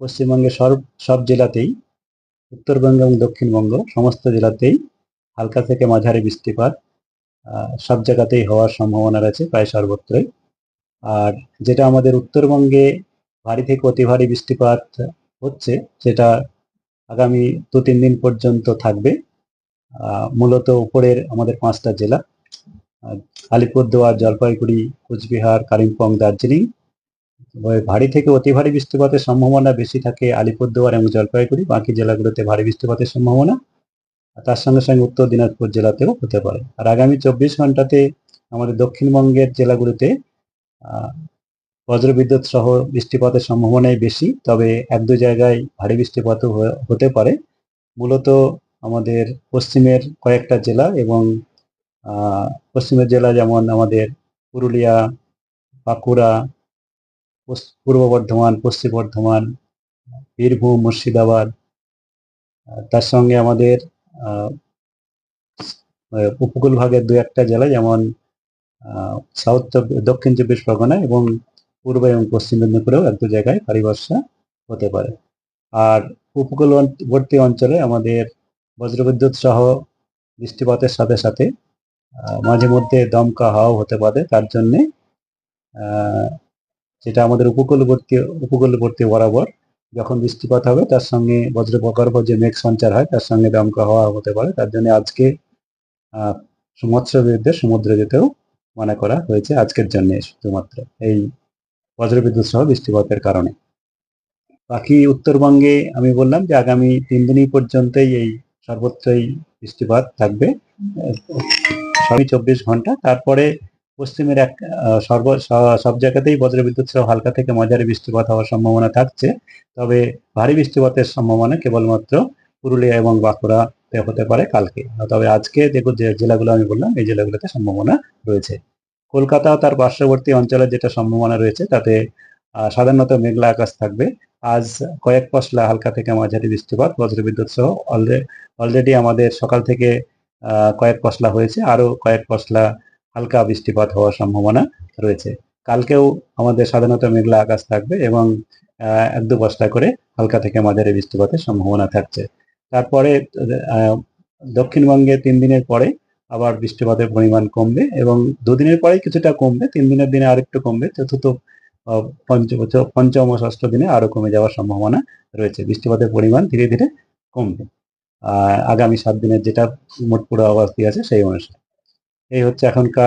পশ্চিমবঙ্গের সব সব জেলাতেই, উত্তরবঙ্গ এবং দক্ষিণবঙ্গ সমস্ত জেলাতেই হালকা থেকে মাঝারি বৃষ্টিপাত সব জায়গাতেই হওয়ার সম্ভাবনা রয়েছে প্রায় সর্বত্রই। আর যেটা আমাদের উত্তরবঙ্গে ভারী থেকে অতি ভারী বৃষ্টিপাত হচ্ছে, সেটা আগামী দু তিন দিন পর্যন্ত থাকবে মূলত উপরের আমাদের পাঁচটা জেলা আলিপুরদুয়ার, জলপাইগুড়ি, কোচবিহার, কালিম্পং, দার্জিলিং ভারী থেকে অতি ভারী বৃষ্টিপাতের সম্ভাবনা বেশি থাকে আলিপুরদুয়ার এবং জলপাইগুড়ি। বাকি জেলাগুলোতে ভারী বৃষ্টিপাতের সম্ভাবনা। তার সঙ্গে সঙ্গে উত্তর দিনাজপুর জেলাতেও হতে পারে। আর আগামী চব্বিশ ঘন্টাতে আমাদের দক্ষিণবঙ্গের জেলাগুলোতে বজ্রবিদ্যুৎ সহ বৃষ্টিপাতের সম্ভাবনাই বেশি। তবে এক দু জায়গায় ভারী বৃষ্টিপাতও হতে পারে। মূলত আমাদের পশ্চিমের কয়েকটা জেলা এবং পশ্চিমের জেলা যেমন আমাদের পুরুলিয়া, বাঁকুড়া পূর্ব বর্ধমান, পশ্চিম বর্ধমান, বীরভূম, মুর্শিদাবাদ তার সঙ্গে আমাদের উপকূল ভাগের দু একটা জেলা যেমন সাউথ দক্ষিণ চব্বিশ পরগনা এবং পূর্ব এবং পশ্চিম মেদিনীপুরেও এক দু জায়গায় ভারী বর্ষা হতে পারে। আর উপকূলবর্তী অঞ্চলে আমাদের বজ্রবিদ্যুৎ সহ বৃষ্টিপাতের সাথে সাথে মাঝে মধ্যে দমকা হাওয়াও হতে পারে। তার জন্যে যেটা আমাদের উপকূলবর্তী উপকূলবর্তী বরাবর যখন বৃষ্টিপাত হবে তার সঙ্গে বজ্র প্রকল্প যে মেঘ সঞ্চার হয় তার সঙ্গে দমকা হাওয়া হতে পারে। তার জন্য আজকে আহ, মৎস্যবিদদের সমুদ্রে যেতেও মনে করা হয়েছে আজকের জন্য শুধুমাত্র এই বজ্রবিদ্যুৎ সহ বৃষ্টিপাতের কারণে। বাকি উত্তরবঙ্গে আমি বললাম যে আগামী তিন দিনই পর্যন্তই এই সর্বত্রই বৃষ্টিপাত থাকবে। সবই চব্বিশ ঘণ্টা। তারপরে পশ্চিমের এক সর্ব সব জায়গাতেই বজ্রবিদ্যুৎ সহ হালকা থেকে মাঝারি বৃষ্টিপাত হওয়ার সম্ভাবনা থাকছে। তবে ভারী বৃষ্টিপাতের সম্ভাবনা কেবলমাত্র পুরুলিয়া এবং বাঁকুড়াতে হতে পারে কালকে। তবে আজকে যে জেলাগুলো আমি বললাম, এই জেলাগুলোতে সম্ভাবনা রয়েছে। কলকাতা তার পার্শ্ববর্তী অঞ্চলে যেটা সম্ভাবনা রয়েছে, তাতে সাধারণত মেঘলা আকাশ থাকবে। আজ কয়েক পশলা হালকা থেকে মাঝারি বৃষ্টিপাত, বজ্রবিদ্যুৎ সহ অলরেডি আমাদের সকাল থেকে কয়েক পশলা হয়েছে। আরও কয়েক পশলা হালকা বৃষ্টিপাত হওয়ার সম্ভাবনা রয়েছে। কালকেও আমাদের সাধারণত মেঘলা আকাশ থাকবে এবং এক দু বস্তা করে হালকা থেকে মাঝারি বৃষ্টিপাতের সম্ভাবনা থাকছে। তারপরে দক্ষিণবঙ্গে তিন দিনের পরে আবার বৃষ্টিপাতের পরিমাণ কমবে এবং দুদিনের পরেই কিছুটা কমবে, তিন দিনের দিনে আরেকটু কমবে, চতুর্থ পঞ্চম পঞ্চম ষষ্ঠ দিনে আরও কমে যাওয়ার সম্ভাবনা রয়েছে। বৃষ্টিপাতের পরিমাণ ধীরে ধীরে কমবে। আগামী সাত দিনের যেটা মোট পুরো অবস্থি আছে সেই অনুসারে। এই হচ্ছে এখনকার